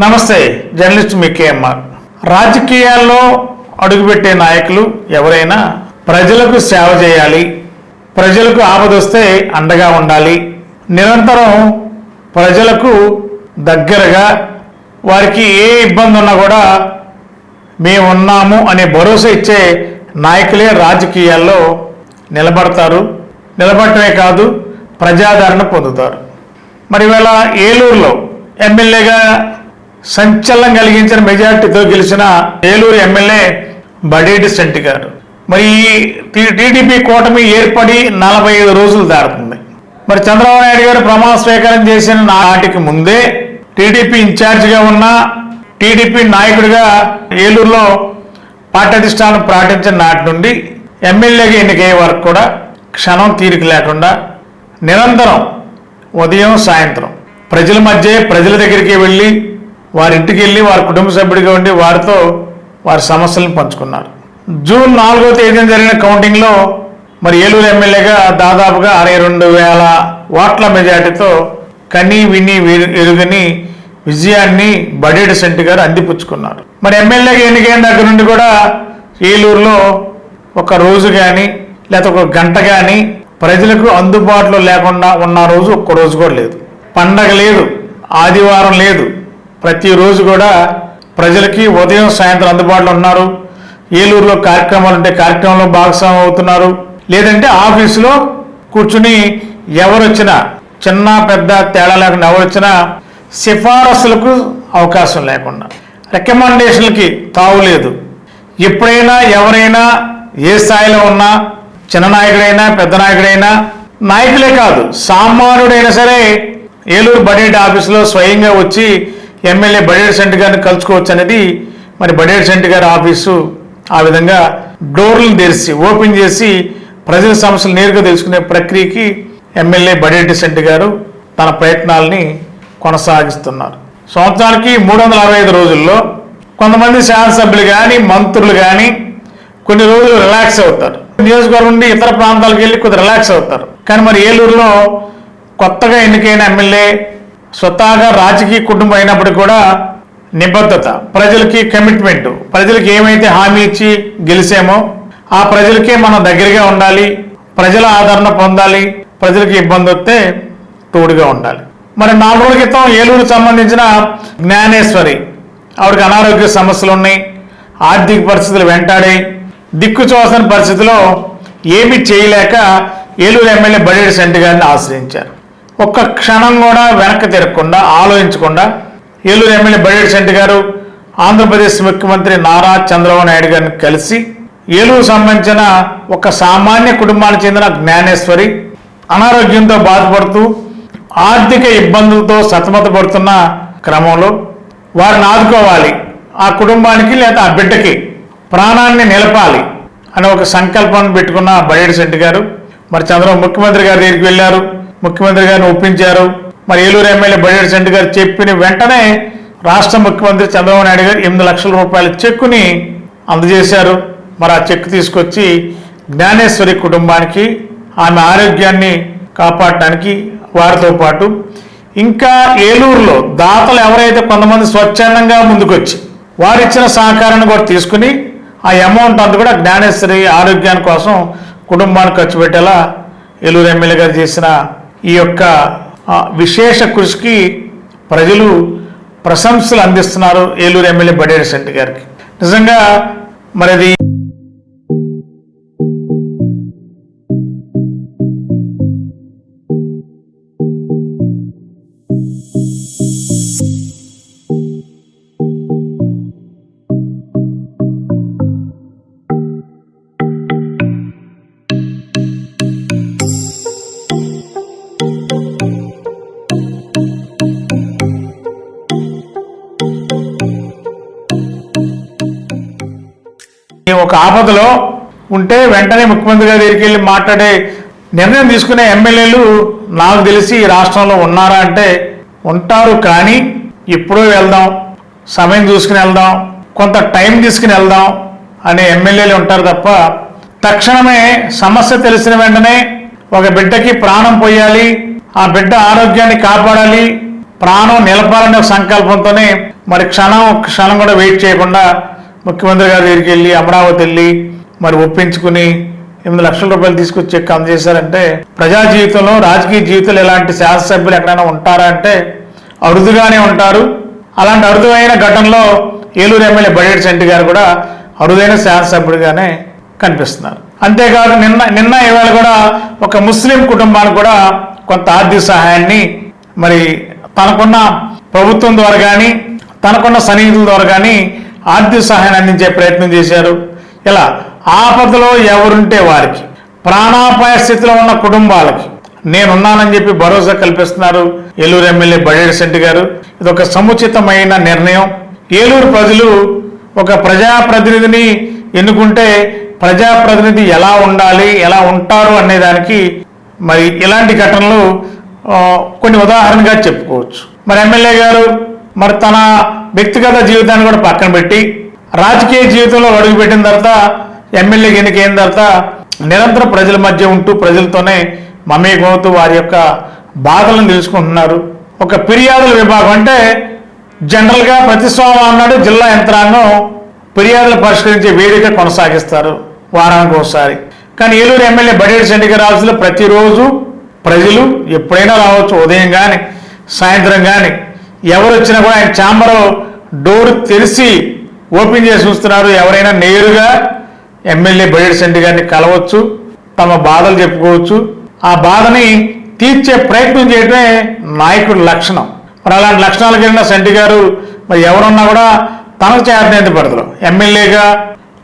నమస్తే జర్నలిస్ట్ మీ కేఎంఆర్ రాజకీయాల్లో అడుగుపెట్టే నాయకులు ఎవరైనా ప్రజలకు సేవ చేయాలి ప్రజలకు ఆపదొస్తే అండగా ఉండాలి నిరంతరం ప్రజలకు దగ్గరగా వారికి ఏ ఇబ్బంది ఉన్నా కూడా మేము ఉన్నాము అనే భరోసా ఇచ్చే నాయకులే రాజకీయాల్లో నిలబడతారు. నిలబడటమే కాదు ప్రజాదరణ పొందుతారు. మరి ఇవాళ ఏలూరులో ఎమ్మెల్యేగా సంచలనం కలిగించిన మెజార్టీతో గెలిచిన ఏలూరు ఎమ్మెల్యే బడేటి సెంటి గారు. మరి టీడీపీ కూటమి ఏర్పడి నలభై ఐదు రోజులు దాటుతుంది. మరి చంద్రబాబు నాయుడు గారు ప్రమాణ స్వీకారం చేసిన నాటికి ముందే టీడీపీ ఇన్ఛార్జిగా ఉన్న టీడీపీ నాయకుడిగా ఏలూరులో పార్టీ అధిష్టానం ప్రకటించిన నాటి నుండి ఎమ్మెల్యేగా ఎన్నికయ్యే వరకు కూడా క్షణం తీరిక లేకుండా నిరంతరం ఉదయం సాయంత్రం ప్రజల మధ్య ప్రజల దగ్గరికి వెళ్ళి వారింటికి వెళ్ళి వారి కుటుంబ సభ్యుడిగా ఉండి వారితో వారి సమస్యలను పంచుకున్నారు. జూన్ నాలుగో తేదీన జరిగిన కౌంటింగ్లో మరి ఏలూరు ఎమ్మెల్యేగా దాదాపుగా అరవై రెండు వేల ఓట్ల మెజార్టీతో కని విని ఎరుగని విజయాన్ని బడేడు సెంటి గారు అందిపుచ్చుకున్నారు. మరి ఎమ్మెల్యేగా ఎన్నికైన దగ్గర నుండి కూడా ఏలూరులో ఒక రోజు కానీ లేకపోతే ఒక గంట కానీ ప్రజలకు అందుబాటులో లేకుండా ఉన్న రోజు ఒక్క రోజు కూడా లేదు. పండగ లేదు. ఆదివారం లేదు. ప్రతిరోజు కూడా ప్రజలకి ఉదయం సాయంత్రం అందుబాటులో ఉన్నారు. ఏలూరులో కార్యక్రమాలు ఉంటే కార్యక్రమంలో భాగస్వామి అవుతున్నారు. లేదంటే ఆఫీసులో కూర్చుని ఎవరొచ్చినా చిన్న పెద్ద తేడా లేకుండా ఎవరొచ్చినా సిఫారసులకు అవకాశం లేకుండా. రికమెండేషన్లకి తావు లేదు. ఎప్పుడైనా ఎవరైనా ఏ స్థాయిలో ఉన్నా చిన్న నాయకుడైనా పెద్ద నాయకుడైనా నాయకులే కాదు సామాన్యుడైనా సరే ఏలూరు బడేటి ఆఫీసులో స్వయంగా వచ్చి ఎమ్మెల్యే బడేడ్ సెంట్ గారిని కలుసుకోవచ్చు అనేది మరి బడేడ్ సెంట్ గారి ఆఫీసు ఆ విధంగా డోర్లను తెరిచి ఓపెన్ చేసి ప్రజల సమస్యలు నేరుగా తెలుసుకునే ప్రక్రియకి ఎమ్మెల్యే బడేటి సెంట్ గారు తన ప్రయత్నాలని కొనసాగిస్తున్నారు. సంవత్సరానికి మూడు వందల అరవై ఐదు రోజుల్లో కొంతమంది శాసనసభ్యులు కానీ మంత్రులు కానీ కొన్ని రోజులు రిలాక్స్ అవుతారు. నియోజకవర్గం నుండి ఇతర ప్రాంతాలకు వెళ్ళి కొద్దిగా రిలాక్స్ అవుతారు. కానీ మరి ఏలూరులో కొత్తగా ఎన్నికైన ఎమ్మెల్యే స్వతహాగా రాజకీయ కుటుంబం అయినప్పటికీ కూడా నిబద్ధత. ప్రజలకి కమిట్మెంట్ ప్రజలకి ఏమైతే హామీ ఇచ్చి గెలిచామో ఆ ప్రజలకే మనం దగ్గరగా ఉండాలి. ప్రజల ఆదరణ పొందాలి. ప్రజలకి ఇబ్బంది వస్తే తోడుగా ఉండాలి. మరి నాలుగు రోజుల క్రితం ఏలూరు సంబంధించిన జ్ఞానేశ్వరి ఆవిడకి అనారోగ్య సమస్యలు ఉన్నాయి. ఆర్థిక పరిస్థితులు వెంటాడాయి. దిక్కు చూసిన పరిస్థితిలో ఏమీ చేయలేక ఏలూరు ఎమ్మెల్యే బడేడి సెంటి గారిని ఆశ్రయించారు. ఒక్క క్షణం కూడా వెనక్కి తిరగకుండా ఆలోచించకుండా ఏలూరు ఎమ్మెల్యే బడేడి శెట్టి గారు ఆంధ్రప్రదేశ్ ముఖ్యమంత్రి నారా చంద్రబాబు నాయుడు గారిని కలిసి ఏలూరు సంబంధించిన ఒక సామాన్య కుటుంబానికి చెందిన జ్ఞానేశ్వరి అనారోగ్యంతో బాధపడుతూ ఆర్థిక ఇబ్బందులతో సతమతపడుతున్న క్రమంలో వారిని ఆదుకోవాలి. ఆ కుటుంబానికి లేదా ఆ బిడ్డకి ప్రాణాన్ని నిలపాలి అనే ఒక సంకల్పం పెట్టుకున్న బడేడి శెట్టి గారు. మరి చంద్రబాబు ముఖ్యమంత్రి గారి దగ్గరికి వెళ్ళారు. ముఖ్యమంత్రి గారిని ఒప్పించారు. మరి ఏలూరు ఎమ్మెల్యే బడేడి శెట్టి గారు చెప్పిన వెంటనే రాష్ట్ర ముఖ్యమంత్రి చంద్రబాబు నాయుడు గారు ఎనిమిది లక్షల రూపాయల చెక్కుని అందజేశారు. మరి ఆ చెక్ తీసుకొచ్చి జ్ఞానేశ్వరి కుటుంబానికి ఆమె ఆరోగ్యాన్ని కాపాడటానికి వారితో పాటు ఇంకా ఏలూరులో దాతలు ఎవరైతే కొంతమంది స్వచ్ఛందంగా ముందుకొచ్చి వారిచ్చిన సహకారాన్ని కూడా తీసుకుని ఆ అమౌంట్ అంతా కూడా జ్ఞానేశ్వరి ఆరోగ్యాని కోసం కుటుంబానికి ఖర్చు పెట్టేలా ఏలూరు ఎమ్మెల్యే గారు చేసిన ఈ యొక్క విశేష కృషికి ప్రజలు ప్రశంసలు అందిస్తున్నారు ఏలూరు ఎమ్మెల్యే బడేరు శెట్టి గారికి. నిజంగా మరి ఒక ఆపదలో ఉంటే వెంటనే ముఖ్యమంత్రి గారి దగ్గరికి వెళ్ళి మాట్లాడే నిర్ణయం తీసుకునే ఎమ్మెల్యేలు నాకు తెలిసి రాష్ట్రంలో ఉన్నారా అంటే ఉంటారు కానీ ఎప్పుడో వెళ్దాం సమయం చూసుకుని వెళ్దాం కొంత టైం తీసుకుని వెళ్దాం అనే ఎమ్మెల్యేలు ఉంటారు తప్ప తక్షణమే సమస్య తెలిసిన వెంటనే ఒక బిడ్డకి ప్రాణం పోయాలి ఆ బిడ్డ ఆరోగ్యాన్ని కాపాడాలి ప్రాణం నిలపాలనే సంకల్పంతోనే మరి క్షణం క్షణం కూడా వెయిట్ చేయకుండా ముఖ్యమంత్రి గారి దగ్గరికి వెళ్ళి అమరావతి వెళ్ళి మరి ఒప్పించుకుని ఎనిమిది లక్షల రూపాయలు తీసుకొచ్చి చెక్ అందజేశారంటే ప్రజా జీవితంలో రాజకీయ జీవితంలో ఇలాంటి శాసనసభ్యులు ఎక్కడైనా ఉంటారా అంటే అరుదుగానే ఉంటారు. అలాంటి అరుదైన ఘటనలో ఏలూరు ఎమ్మెల్యే బడేటి శెట్టి గారు కూడా అరుదైన శాసనసభ్యుడిగానే కనిపిస్తున్నారు. అంతేకాదు నిన్న నిన్న ఇవాళ కూడా ఒక ముస్లిం కుటుంబానికి కూడా కొంత ఆర్థిక సహాయాన్ని మరి తనకున్న ప్రభుత్వం ద్వారా కానీ తనకున్న సన్నిహితుల ద్వారా కానీ ఆర్థిక సహాయాన్ని అందించే ప్రయత్నం చేశారు. ఇలా ఆపదలో ఎవరుంటే వారికి ప్రాణాపాయ స్థితిలో ఉన్న కుటుంబాలకి నేనున్నానని చెప్పి భరోసా కల్పిస్తున్నారు ఏలూరు ఎమ్మెల్యే బడేడి శెట్టి గారు. ఇది ఒక సముచితమైన నిర్ణయం. ఏలూరు ప్రజలు ఒక ప్రజాప్రతినిధిని ఎన్నుకుంటే ప్రజాప్రతినిధి ఎలా ఉండాలి ఎలా ఉంటారు అనేదానికి మరి ఇలాంటి ఘటనలు కొన్ని ఉదాహరణగా చెప్పుకోవచ్చు. మరి ఎమ్మెల్యే గారు మరి తన వ్యక్తిగత జీవితాన్ని కూడా పక్కన పెట్టి రాజకీయ జీవితంలో అడుగుపెట్టిన తర్వాత ఎమ్మెల్యేకి ఎన్నికైన తర్వాత నిరంతరం ప్రజల మధ్య ఉంటూ ప్రజలతోనే మమేకమవుతూ వారి యొక్క బాధలను తెలుసుకుంటున్నారు. ఒక ఫిర్యాదుల విభాగం అంటే జనరల్గా ప్రతి సోమవారం నాడు జిల్లా యంత్రాంగం ఫిర్యాదులు పరిష్కరించే వేదిక కొనసాగిస్తారు వారానికి ఒకసారి. కానీ ఏలూరు ఎమ్మెల్యే బడేడి చండీగర్ రావాల్సిన ప్రతిరోజు ప్రజలు ఎప్పుడైనా రావచ్చు ఉదయం కానీ సాయంత్రం కానీ ఎవరు వచ్చినా కూడా ఆయన ఛాంబర్ డోర్ తెరిచి ఓపెన్ చేసి చూస్తున్నారు. ఎవరైనా నేరుగా ఎమ్మెల్యే బడేడి శెట్టి గారిని కలవచ్చు తమ బాధలు చెప్పుకోవచ్చు. ఆ బాధని తీర్చే ప్రయత్నం చేయడమే నాయకుడి లక్షణం. మరి అలాంటి లక్షణాలు కలిగిన శెట్టి గారు మరి ఎవరున్నా కూడా తనకు చేతనైతే పడతారు ఎమ్మెల్యేగా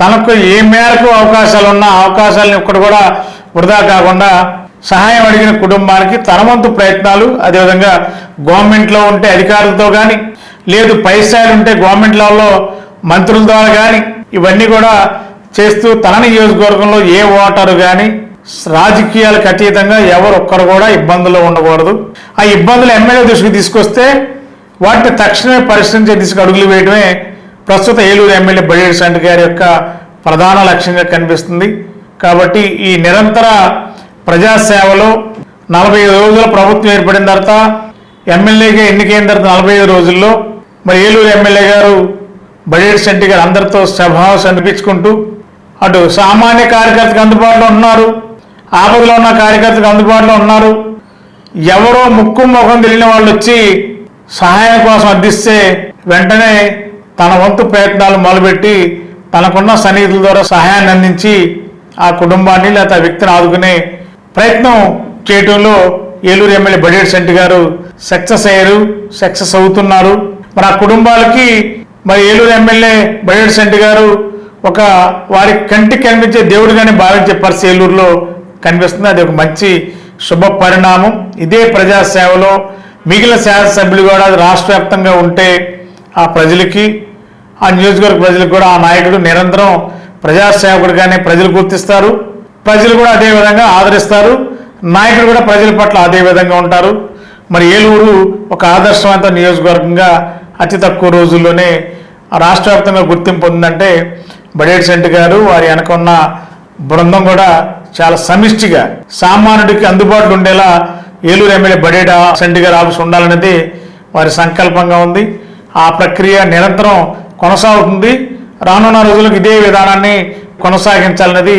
తనకు ఏ మేరకు అవకాశాలు ఉన్నా అవకాశాలను ఇక్కడ కూడా వృధా కాకుండా సహాయం అడిగిన కుటుంబానికి తనవంతు ప్రయత్నాలు అదేవిధంగా గవర్నమెంట్లో ఉంటే అధికారులతో కానీ లేదు పై స్థాయిలు ఉంటే గవర్నమెంట్ లెవెల్లో మంత్రుల ద్వారా కానీ ఇవన్నీ కూడా చేస్తూ తన నియోజకవర్గంలో ఏ ఓటరు కానీ రాజకీయాలకు అతీతంగా ఎవరు ఒక్కరు కూడా ఇబ్బందుల్లో ఉండకూడదు. ఆ ఇబ్బందులు ఎమ్మెల్యే దృష్టికి తీసుకొస్తే వాటిని తక్షణమే పరిష్కరించే దిశకు అడుగులు వేయడమే ప్రస్తుత ఏలూరు ఎమ్మెల్యే బడేడి సంటి గారి యొక్క ప్రధాన లక్ష్యంగా కనిపిస్తుంది. కాబట్టి ఈ నిరంతర ప్రజాసేవలో నలభై ఐదు రోజుల ప్రభుత్వం ఏర్పడిన తర్వాత ఎమ్మెల్యేగా ఎన్నికైన తర్వాత నలభై ఐదు రోజుల్లో మరి ఏలూరు ఎమ్మెల్యే గారు బడేడి శెట్టి గారు అందరితో సభావం అనిపించుకుంటూ అటు సామాన్య కార్యకర్తకు అందుబాటులో ఉన్నారు ఆపదలో ఉన్న కార్యకర్తకు అందుబాటులో ఉన్నారు. ఎవరో ముక్కు ముఖం తెలియని వాళ్ళు వచ్చి సహాయం కోసం అర్థిస్తే వెంటనే తన వంతు ప్రయత్నాలు మొదలుపెట్టి తనకున్న సన్నిహితుల ద్వారా సహాయాన్ని అందించి ఆ కుటుంబాన్ని లేదా ఆ వ్యక్తిని ఆదుకునే ప్రయత్నం చేయటంలో ఏలూరు ఎమ్మెల్యే బడేడ్ శెట్టి గారు సక్సెస్ అయ్యారు సక్సెస్ అవుతున్నారు. మరి ఆ కుటుంబాలకి మరి ఏలూరు ఎమ్మెల్యే బడేడ్ శెట్టి గారు ఒక వారి కంటికి కనిపించే దేవుడిగానే భావించే పరిస్థితి ఏలూరులో కనిపిస్తుంది. అది ఒక మంచి శుభ పరిణామం. ఇదే ప్రజాసేవలో మిగిలిన శాసనసభ్యులు కూడా రాష్ట్ర వ్యాప్తంగా ఉంటే ఆ ప్రజలకి ఆ నియోజకవర్గ ప్రజలకు కూడా ఆ నాయకుడు నిరంతరం ప్రజాసేవకుడిగానే ప్రజలు గుర్తిస్తారు. ప్రజలు కూడా అదే విధంగా ఆదరిస్తారు. నాయకులు కూడా ప్రజల పట్ల అదే విధంగా ఉంటారు. మరి ఏలూరు ఒక ఆదర్శవంత నియోజకవర్గంగా అతి తక్కువ రోజుల్లోనే రాష్ట్ర వ్యాప్తంగా గుర్తింపు పొందిందంటే బడేటి సెంట్ గారు వారి వెనకున్న బృందం కూడా చాలా సమిష్టిగా సామాన్యుడికి అందుబాటులో ఉండేలా ఏలూరు ఎమ్మెల్యే బడేట సెంట్ గారు ఆఫీస్ ఉండాలనేది వారి సంకల్పంగా ఉంది. ఆ ప్రక్రియ నిరంతరం కొనసాగుతుంది. రానున్న రోజులకు ఇదే విధానాన్ని కొనసాగించాలన్నది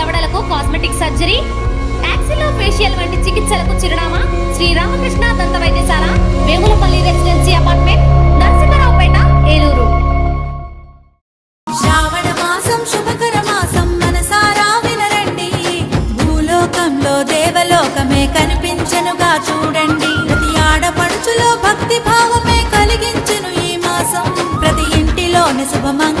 శ్రీ రామకృష్ణ దంత వైద్యశాల వేములపల్లి రెసిడెన్సీ అపార్ట్మెంట్ నరసింహరావుపేట ఏలూరు. శ్రావణ మాసం శుభకర మాసం మనసారా వినరండి. భూలోకంలో దేవలోకమే కనిపించనుగా చూడండి. ప్రతి ఆడపడుచులో భక్తి భావమే కలిగించను ఈ మాసం. ప్రతి ఇంటిలోని శుభమంగ